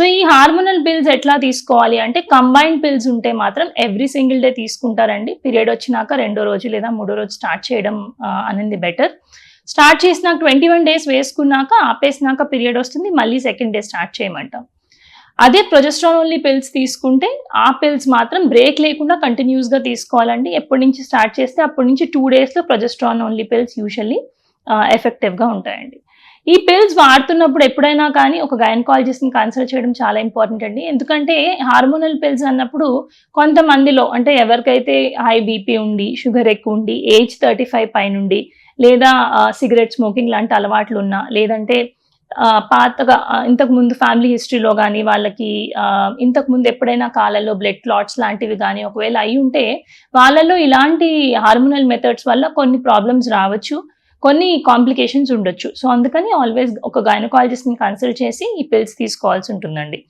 So ఈ hormonal pills ఎట్లా తీసుకోవాలి అంటే కంబైన్డ్ పిల్స్ ఉంటే మాత్రం ఎవ్రీ సింగిల్ డే తీసుకుంటారండి. పీరియడ్ వచ్చినాక రెండో రోజు లేదా మూడో రోజు స్టార్ట్ చేయడం అనేది బెటర్ స్టార్ట్ చేసినాక ట్వంటీ వన్ డేస్ వేసుకున్నాక ఆపేసినాక పీరియడ్ వస్తుంది మళ్ళీ సెకండ్ డే స్టార్ట్ చేయమంటాం. అదే ప్రొజెస్ట్రాన్ ఓన్లీ పిల్స్ తీసుకుంటే ఆ పిల్స్ మాత్రం బ్రేక్ లేకుండా కంటిన్యూస్గా తీసుకోవాలండి. ఎప్పటి నుంచి స్టార్ట్ చేస్తే అప్పటి నుంచి టూ డేస్లో ప్రొజెస్ట్రాన్ ఓన్లీ పిల్స్ యూజువల్లీ ఎఫెక్టివ్గా ఉంటాయండి. ఈ పిల్స్ వాడుతున్నప్పుడు ఎప్పుడైనా కానీ ఒక గైనకాలజిస్ట్ని కన్సల్ట్ చేయడం చాలా ఇంపార్టెంట్ అండి. ఎందుకంటే హార్మోనల్ పిల్స్ అన్నప్పుడు కొంతమందిలో అంటే ఎవరికైతే హై బీపీ ఉండి షుగర్ ఎక్కువ ఉండి ఏజ్ థర్టీ ఫైవ్ పైనుండి లేదా సిగరెట్ స్మోకింగ్ లాంటి అలవాట్లు ఉన్నా లేదంటే పాతగా ఇంతకుముందు ఇంతకు ముందు ఫ్యామిలీ హిస్టరీలో కానీ వాళ్ళకి ఇంతకు ముందు ఎప్పుడైనా కాళ్ళలో బ్లడ్ క్లాట్స్ లాంటివి కానీ ఒకవేళ అయి ఉంటే వాళ్ళలో ఇలాంటి హార్మోనల్ మెథడ్స్ వల్ల కొన్ని ప్రాబ్లమ్స్ రావచ్చు. కొన్ని కాంప్లికేషన్స్ ఉండొచ్చు. సో అందుకని ఆల్వేస్ ఒక గైనకాలజిస్ట్ని కన్సల్ట్ చేసి ఈ పిల్స్ తీసుకోవాల్సి ఉంటుందండి.